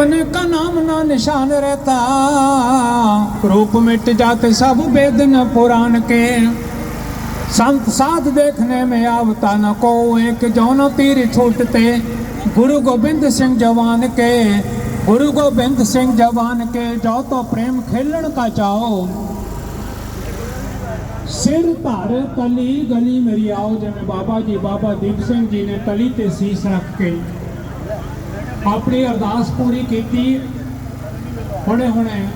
का नाम ना निशान रहता रूप मिट जाते सब बेदन पुराण के संत साध देखने में आवता न को एक जौनो तीर छूटते गुरु गोबिंद सिंह जवान के गुरु गोबिंद सिंह जवान के जो तो प्रेम खेलण का चाहो सिर धर तली गली मेरी आओ जमे बाबा जी बाबा दीप सिंह जी ने तली ते शीश रख के ਆਪਣੀ ਅਰਦਾਸ ਪੂਰੀ ਕੀਤੀ। ਹੁਣੇ ਹੁਣੇ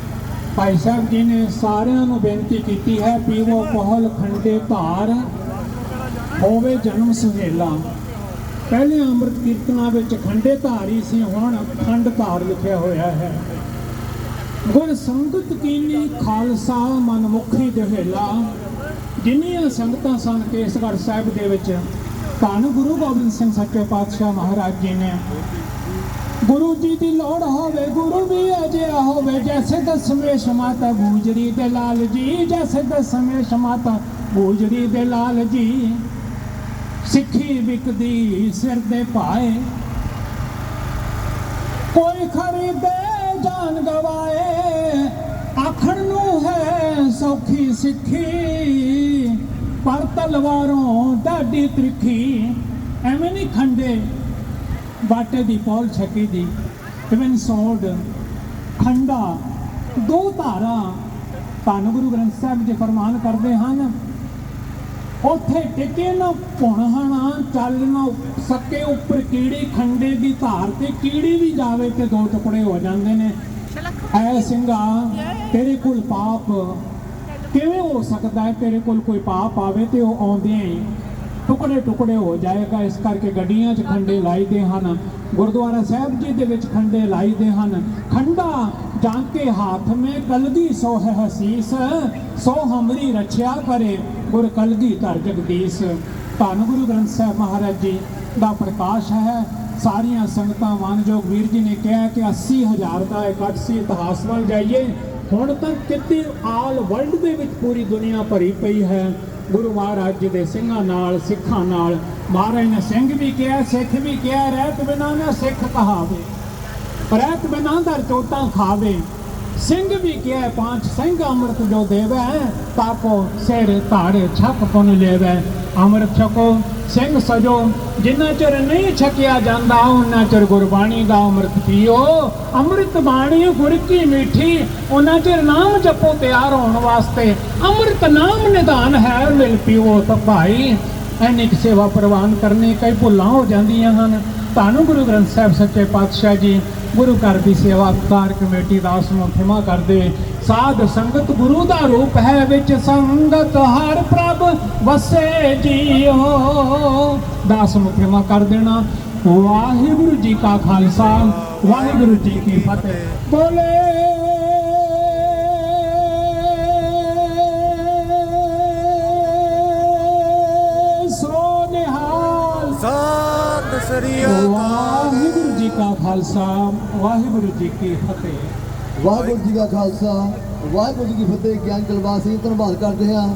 ਭਾਈ ਸਾਹਿਬ ਜੀ ਨੇ ਸਾਰਿਆਂ ਨੂੰ ਬੇਨਤੀ ਕੀਤੀ ਹੈ ਪੀਵੋ ਕੋਹਲ ਖੰਡੇ ਧਾਰ ਹੋਵੇ ਜਨਮ ਸੁਹੇਲਾ ਪਹਿਲੇ ਅੰਮ੍ਰਿਤ ਕੀਰਤਨਾਂ ਵਿੱਚ ਖੰਡੇ ਧਾਰ ਹੀ ਸੀ, ਹੁਣ ਖੰਡ ਧਾਰ ਲਿਖਿਆ ਹੋਇਆ ਹੈ। ਗੁਰ ਸੰਗਤ ਕੀਨੀ ਖਾਲਸਾ ਮਨਮੁਖੀ ਜਹੇਲਾ। ਜਿੰਨੀਆਂ ਸੰਗਤਾਂ ਸਨ ਕੇਸਗੜ੍ਹ ਸਾਹਿਬ ਦੇ ਵਿੱਚ, ਧੰਨ ਗੁਰੂ ਗੋਬਿੰਦ ਸਿੰਘ ਸੱਚੇ ਪਾਤਸ਼ਾਹ ਮਹਾਰਾਜ ਜੀ ਨੇ। ਗੁਰੂ ਜੀ ਦੀ ਲੋੜ ਹੋਵੇ, ਗੁਰੂ ਵੀ ਅਜਿਹਾ ਹੋਵੇ, ਜੈਸੇ ਦਸਮੇਸ਼ ਮਾਤਾ ਬੂਜਰੀ ਦੇ ਲਾਲ ਜੀ, ਜੈਸੇ ਦਸਮੇਸ਼ ਮਾਤਾ ਬੂਜਰੀ ਦੇ ਲਾਲ ਜੀ। ਸਿੱਖੀ ਵਿਕਦੀ ਸਿਰ ਦੇ ਭਾਏ। ਕੋਈ ਖਰੀਦੇ ਜਾਨ ਗਵਾਏ, ਆਖਣ ਨੂੰ ਹੈ ਸੌਖੀ ਸਿੱਖੀ। ਪਰ ਤਲਵਾਰੋਂ ਡਾਡੀ ਤ੍ਰਿਖੀ, ਐਵੇਂ ਨਹੀਂ ਖੰਡੇ ਬਾਟੇ ਦੀ ਪੌਲ ਛਕੀ ਦੀ, ਇਵਨ ਸੋਡ, ਖੰਡਾ, ਦੋ ਧਾਰਾਂ ਧੰਨ ਗੁਰੂ ਗ੍ਰੰਥ ਸਾਹਿਬ ਜੀ ਫਰਮਾਨ ਕਰਦੇ ਹਨ, ਉੱਥੇ ਟਿਕੇ ਨਾ ਪੁਣਹਣਾ ਚੱਲ ਨਾ ਸਕੇ ਉੱਪਰ ਕੀੜੀ, ਖੰਡੇ ਦੀ ਧਾਰ ਤੇ ਕੀੜੀ ਵੀ ਜਾਵੇ ਤੇ ਦੋ ਟੁਕੜੇ ਹੋ ਜਾਂਦੇ ਨੇ। ਐ ਸਿੰਘਾ, ਤੇਰੇ ਕੋਲ ਪਾਪ ਕਿਵੇਂ ਹੋ ਸਕਦਾ ਹੈ? ਤੇਰੇ ਕੋਲ ਕੋਈ ਪਾਪ ਆਵੇ ਤੇ ਉਹ ਆਉਂਦੇ ਹੀ ਟੁਕੜੇ ਟੁਕੜੇ ਹੋ ਜਾਏਗਾ। ਇਸ ਕਰਕੇ ਗੱਡੀਆਂ 'ਚ ਖੰਡੇ ਲਾਈਦੇ ਹਨ। ਗੁਰਦੁਆਰਾ ਸਾਹਿਬ ਜੀ ਦੇ ਵਿੱਚ ਖੰਡੇ ਲਾਈਦੇ ਹਨ। ਖੰਡਾ ਜਾਂ ਹਾਥ ਮੇ ਕਲਗੀ ਸੋਹ ਹਸੀਸ ਸੋ ਹਮਰੀ ਰੱਖਿਆ ਕਰੇ ਗੁਰ ਕਲਗੀ ਧਰ ਜਗਦੀਸ਼। ਧੰਨ ਗੁਰੂ ਗ੍ਰੰਥ ਸਾਹਿਬ ਮਹਾਰਾਜ ਜੀ ਦਾ ਪ੍ਰਕਾਸ਼ ਹੈ। ਸਾਰੀਆਂ ਸੰਗਤਾਂ ਮਾਨਯੋਗ ਵੀਰ ਜੀ ਨੇ ਕਿਹਾ ਕਿ 80000 ਦਾ ਇਕੱਠ ਸੀ ਇਤਿਹਾਸ ਵੱਲ ਜਾਈਏ। ਹੁਣ ਤੱਕ ਕਿਤੇ ਆਲ ਵਰਲਡ ਦੇ ਵਿੱਚ ਪੂਰੀ ਦੁਨੀਆ ਭਰੀ ਪਈ ਹੈ। ਗੁਰੂ ਮਹਾਰਾਜ ਜੀ ਦੇ ਸਿੰਘਾਂ ਨਾਲ, ਸਿੱਖਾਂ ਨਾਲ, ਮਹਾਰਾਜ ਨੇ ਸਿੰਘ ਵੀ ਕਿਹਾ, ਸਿੱਖ ਵੀ ਕਿਹਾ, ਰਹਿਤ ਬਿਨਾਂ ਨਾ ਸਿੱਖ ਕਹਾਵੇ। ਰਹਿਤ ਬਿਨਾਂ ਦਾ ਚੋਟਾਂ ਖਾਵੇ। ਸਿੰਘ ਵੀ ਕਿਹਾ ਪੰਜ ਸਿੰਘ ਅੰਮ੍ਰਿਤ ਜੋ ਦੇਵੈ ਤਾਕੋ ਸਿਰ ਧਾੜੇ ਛਕ ਪੁਨ ਲੈਵੈ। ਅੰਮ੍ਰਿਤ ਛਕੋ, ਸਿੰਘ ਸਜੋ ਜਿੰਨਾ ਚਿਰ ਨਹੀਂ ਛਕਿਆ ਜਾਂਦਾ, ਉਹਨਾਂ ਚਿਰ ਗੁਰਬਾਣੀ ਦਾ ਅੰਮ੍ਰਿਤ ਪੀਓ। ਅੰਮ੍ਰਿਤ ਬਾਣੀ ਗੁਰ ਕੀ ਮਿੱਠੀ, ਉਹਨਾਂ ਚਿਰ ਨਾਮ ਜਪੋ ਤਿਆਰ ਹੋਣ ਵਾਸਤੇ। ਅੰਮ੍ਰਿਤ ਨਾਮ ਨਿਦਾਨ ਹੈ, ਮਿਲ ਪੀਓ ਤਾਂ ਭਾਈ। ਐਨੀ ਕਿ ਸੇਵਾ ਪ੍ਰਵਾਨ ਕਰਨੀ ਕਈ ਭੁੱਲਾਂ ਹੋ ਜਾਂਦੀਆਂ ਹਨ। ਤੁਹਾਨੂੰ ਗੁਰੂ ਗ੍ਰੰਥ ਸਾਹਿਬ ਸੱਚੇ ਪਾਤਸ਼ਾਹ ਜੀ ਗੁਰੂ ਘਰ ਦੀ ਸੇਵਾ ਕਾਰ ਕਮੇਟੀ ਦਾਸ ਨੂੰ ਖਿਮਾ ਕਰਦੇ। ਸਾਧ ਸੰਗਤ ਗੁਰੂ ਦਾ ਰੂਪ ਹੈ ਵਿੱਚ ਸੰਗਤ ਹਰ ਪ੍ਰਭ ਵਸੇ ਜੀਓ। ਦਾਸ ਨੂੰ ਖਿਮਾ ਕਰ ਦੇਣਾ। ਵਾਹਿਗੁਰੂ ਜੀ ਕਾ ਖਾਲਸਾ ਵਾਹਿਗੁਰੂ ਜੀ ਕੀ ਫਤਿਹ। ਬੋਲੇ। ਸੋ ਨਿਹਾਲ। ਸਤਿ ਸ੍ਰੀ ਅਕਾਲ। ਵਾਹਿਗੁਰੂ ਜੀ ਕਾ ਖਾਲਸਾ, ਵਾਹਿਗੁਰੂ ਜੀ ਕੀ ਫਤਿਹ। ਵਾਹਿਗੁਰੂ ਜੀ ਕਾ ਖਾਲਸਾ, ਵਾਹਿਗੁਰੂ ਜੀ ਕੀ ਫਤਿਹ, ਗਿਆਨ ਕਲਵਾ ਸਿੰਘ ਧੰਨਵਾਦ ਕਰਦੇ ਹਾਂ।